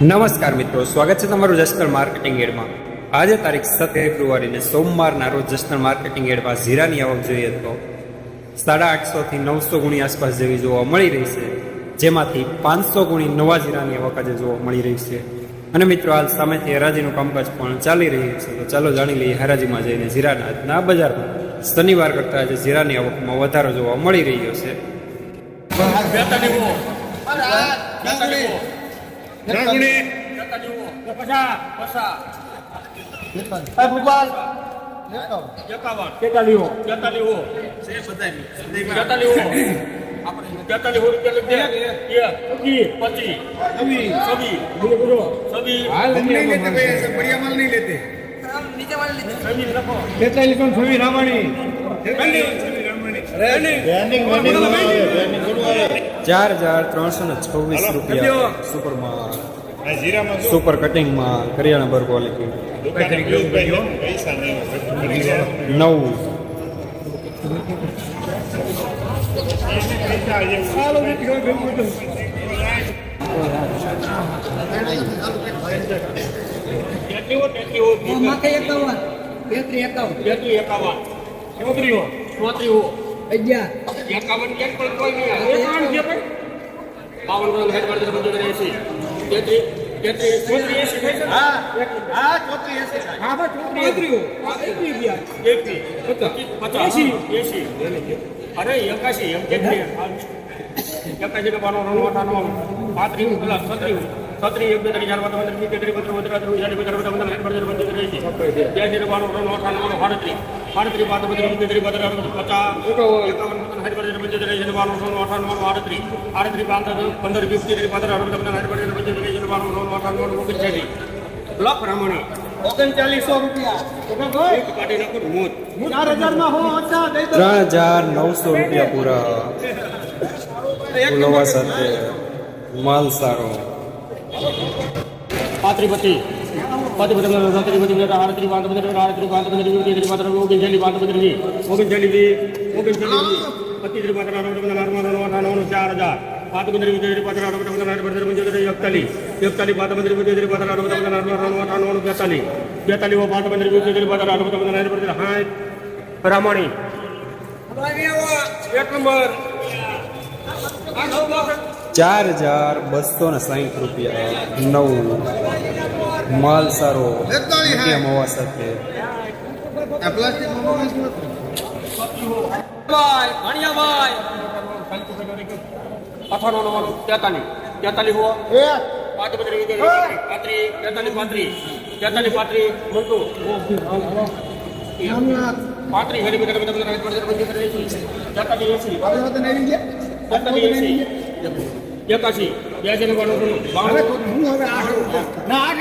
નમસ્કાર મિત્રો સ્વાગત છે તમારું જસ્ટલ માર્કેટિંગ એડમાં. આજે તારીખ સત્તર ફેબ્રુઆરીને સોમવારના રોજ જસ્ટલ માર્કેટિંગ એડમાં જીરાની આવક જોઈએ તો સાડા આઠસોથી નવસો ગુણી આસપાસ જેવી જોવા મળી રહી છે જેમાંથી પાંચસો ગુણી નવા જીરાની આવક આજે જોવા મળી રહી છે. અને મિત્રો હાલ સામેથી હરાજીનું કામકાજ પણ ચાલી રહ્યું છે. તો ચાલો જાણી લઈએ હરાજીમાં જઈને જીરાના આજના બજારમાં. શનિવાર કરતાં આજે જીરાની આવકમાં વધારો જોવા મળી રહ્યો છે. બેતાલીવો બેતાલીવો રાગુણી બેતાલીવો ચાર હજાર ત્રણસો ને છવ્વીસ રૂપિયા સુપરમાં સુપર કટિંગમાં કરિયાણા બર ક્વોલિટી. નવ. અગિયાર. એકાવન ક્યાંક પણ કોઈ નહીં બાવન ગુણ હેડ માટે સમજો એસી તેથી તેથી ચોત્રી એસી થઈ છે હા હા ચોત્રી એસી હા ભાઈ ચોત્રી એકરી એકરી ગયા એકરી પચાસ એસી એસી અરે એકાશી એમ કેટલી એકાશી નો બાનો રણો વાટાનો પાંત્રીસ પેલા છત્રીસ છત્રી એક બે ત્રણ ચાર પાંચ પંદર વીસ તેત્રીસ પંદર પંદર પંદર ચાલીસ પંદર પંદર પંદર સાઠ પંદર પંદર પંદર એસી ત્યાંસી બાનો રણો વાટાનો સાડત્રીસ સાડત્રીસ પાંચ પંદર વીસ તેત્રીસ પંદર પચાસ એકાવન પંદર સાઠ પંદર પંચોતેર એસી બાનો રણો અઠાણું આડત્રીસ આડત્રીસ પાંચ પંદર વીસ તેત્રીસ પંદર અઢાર પંદર સાઠ પંદર પંચોતેર એસી બાનો રણો અઠાણું ઓગણચાલીસ લખ રમણી ઓગણચાલીસો રૂપિયા એક કાઢી નાખો મોત ચાર હજારમાં હો હતા દઈ દો ત્રણ હજાર નવસો રૂપિયા પૂરા ફુલવા સાથે માલ સારો પાંત્રી પતિ પાંત્રી પતિ સત્રી પતિ આડત્રી પાંચ પંદર આડત્રી પાંચ પંદર વીસ ત્રીસ પાંચ પચીસ પાંચ અઠાણું ચાર હજાર આઠ પંદર પંચોતેર એકતાલીસ એકતાલીસ પાંચ પંદર વીસ ત્રીસ પાંચ અઠાણું પંદર અઠાણું અઠાણું બેતાલીસ બેતાલીસ પાંચ પંદર વીસ ત્રીસ પાંચ અઠાણું પંદર આઠ પંદર સાઠ રામાણી એક નંબર. ચાર હજાર બસો ને સાહીઠ રૂપિયા નવ માલ સારો રૂપિયા મવા સાથે. પ્લાસ્ટિક ભાઈ ભાણિયાભાઈ અઠાણું નવ્વાણું તેતાલીસ. તેતાલીસ હો. પાંચ પત્રી પાંત્રીસ. તેતાલીસ પાંત્રીસ. તેતાલીસ પાંત્રીસ. મંતુ. હરી બધા બધા બધા બધા બધા એસી તેતાલીસ એસી. તેતાલીસ એસી. એકાશી. બ્યાસી નવ્વાણું બાણું. હું હવે આઠ ના આઠ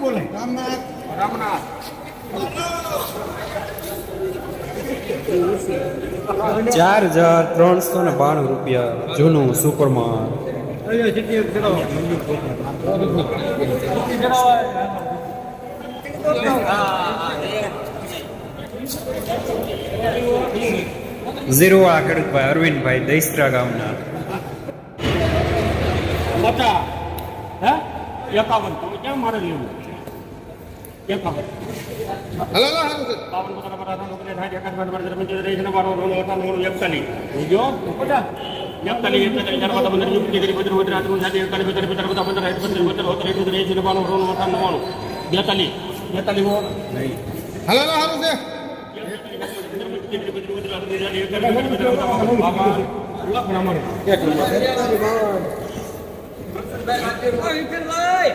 બોલે. રામનાથ. રામનાથ. ચાર હજાર ત્રણસો ને બાણું રૂપિયા જૂનું સુપરમાં ઝીરો વાળા ખેડૂતભાઈ અરવિંદભાઈ દૈસ્ત્રા ગામના. એકાવન. કેમ મારે લેવું? એકાવન હલો હલો હાલો સર બાવન પચાસ પચાસ નોકરી સાઠ એકાદ બાર બાર તેર પંચોતેર એંસી નવ્વાણું નવ્વાણું અઠાણું એકતાલીસ જો પચાસ એકતાલીસ એકતાલીસ ચાર પાંચ પંદર વીસ ત્રીસ બત્રીસ બત્રીસ આઠ સાત એકતાલીસ બેતાલીસ પચાસ પચાસ પંદર સાઠ પંદર બોતેર બોતેર એંસી એંસી નવ્વાણું નવ્વાણું અઠાણું નવ્વાણું બેતાલીસ બેતાલીસ હો હલો હલો હાલો સર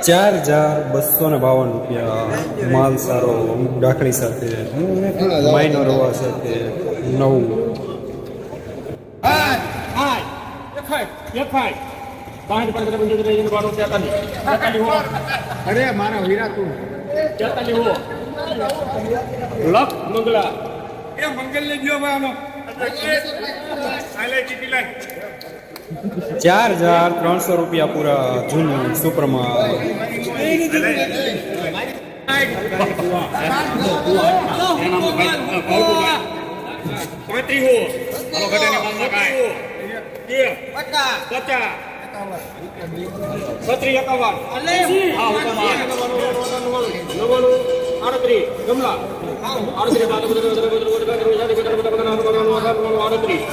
ચાર હજાર બસો ને બાવન રૂપિયા માલ સારો અમુક ડાકણી સાથે માઇનર હોવા સાથે નવું. અરે મારા હીરા તું. લખ મંગલા. એ મંગલ ને ગયો આનો. ચાર હજાર ત્રણસો રૂપિયા પૂરા જૂનું સુપ્રમાણ છત્રી એકાવન આડત્રીસ જમલા આડત્રીસ પંદર પંદર પંદર પંદર પંદર પંદર પંદર પંદર પંદર પંદર આડત્રીસ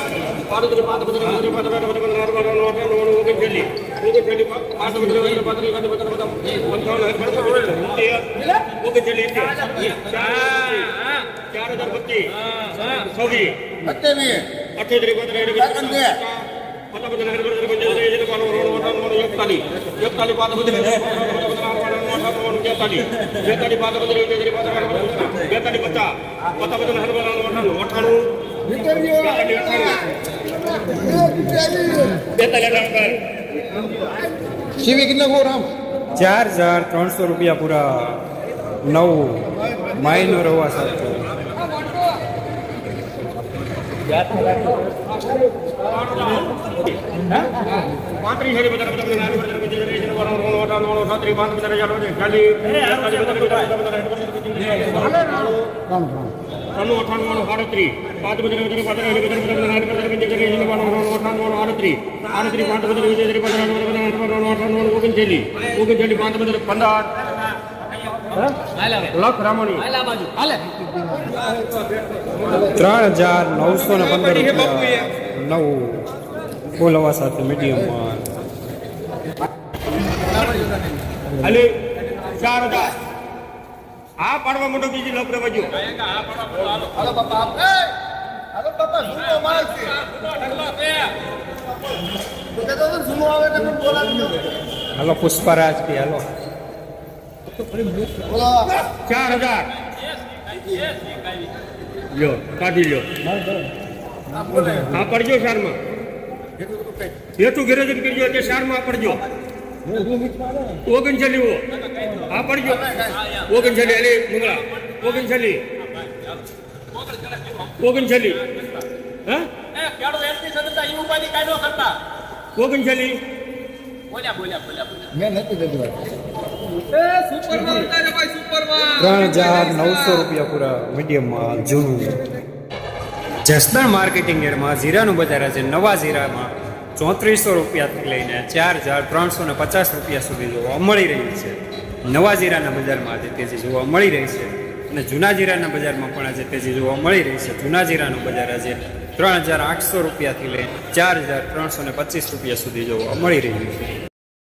આડત્રીસ પાંચ પંદર પંદર પંદર પંદર પંદર પંદર નવ્વાણું ઓગણચાલીસ ઓગણચાલીસ પાંચ પંદર પંદર પાંત્રીસ પાંત્રીસ પંદર પંદર ઓગણચાલીસ ચાર હજાર પચીસ છવ્વીસ અઠ્યાત્રીસ એકતાલીસ એકતાલીસ પાંચ બધી చేస్తాడు చేస్తాడు పాత బదులు చేస్తాడు పాత చేస్తాడు బచ్చ కొత్త బదులు హనుమాను కొట్టాను શિવી કેટલા કહો રામ ચાર હજાર ત્રણસો રૂપિયા પૂરા નવ માયનો રવા સાહેબ ત્રણ અઠાણું સાડત્રીસ પાંચ બજર બજર પંદર હજાર બજર બજર આઠ બજર પંદર હજાર અઠાણું આડત્રીસ આડત્રીસ પાંચ બજર બજર પંદર હજાર અઠાણું અઠાણું ઓગણચાલીસ ઓગણચાલીસ પાંચ બજર પંદર લખ રામણી ત્રણ હજાર નવસો ને પંદર રૂપિયા. નવ બોલવા સાથે મીડિયમ અલી ચાર હજાર આ પાડવા મોટો બીજી લખ રેવાજો હાલો બાપા એ હાલો બાપા માલ છે. હાલો પુષ્પરાજ કે હાલો. ચાર હજાર. લ્યો, કાઢી લ્યો. આ પડજો શારમાં ઘેરે જ કરજો, એટલે શારમાં પડજો ઓગણચાલી ઓ આ પડજો ઓગણચાલી અલે મંગળા. ઓગણચાલી ઓગણચાલી હા? ઓગણચાલી મેં નથી ત્રણ હજાર નવસો રૂપિયા પૂરા મીડિયમમાં જૂનું. જસદણ માર્કેટિંગ યાર્ડમાં જીરાનું બજાર છે નવા જીરામાં રૂપિયાથી લઈને ચાર હજાર ત્રણસો પચાસ રૂપિયા સુધી જોવા મળી રહી છે. નવા જીરાના બજારમાં આજે તેજી જોવા મળી રહી છે. અને જૂના જીરાના બજારમાં પણ આજે તેજી જોવા મળી રહી છે. જૂના જીરાનું બજાર આજે ત્રણ હજાર આઠસો રૂપિયાથી લઈને ચાર હજાર ત્રણસો ને પચીસ રૂપિયા સુધી જોવા મળી રહ્યું છે.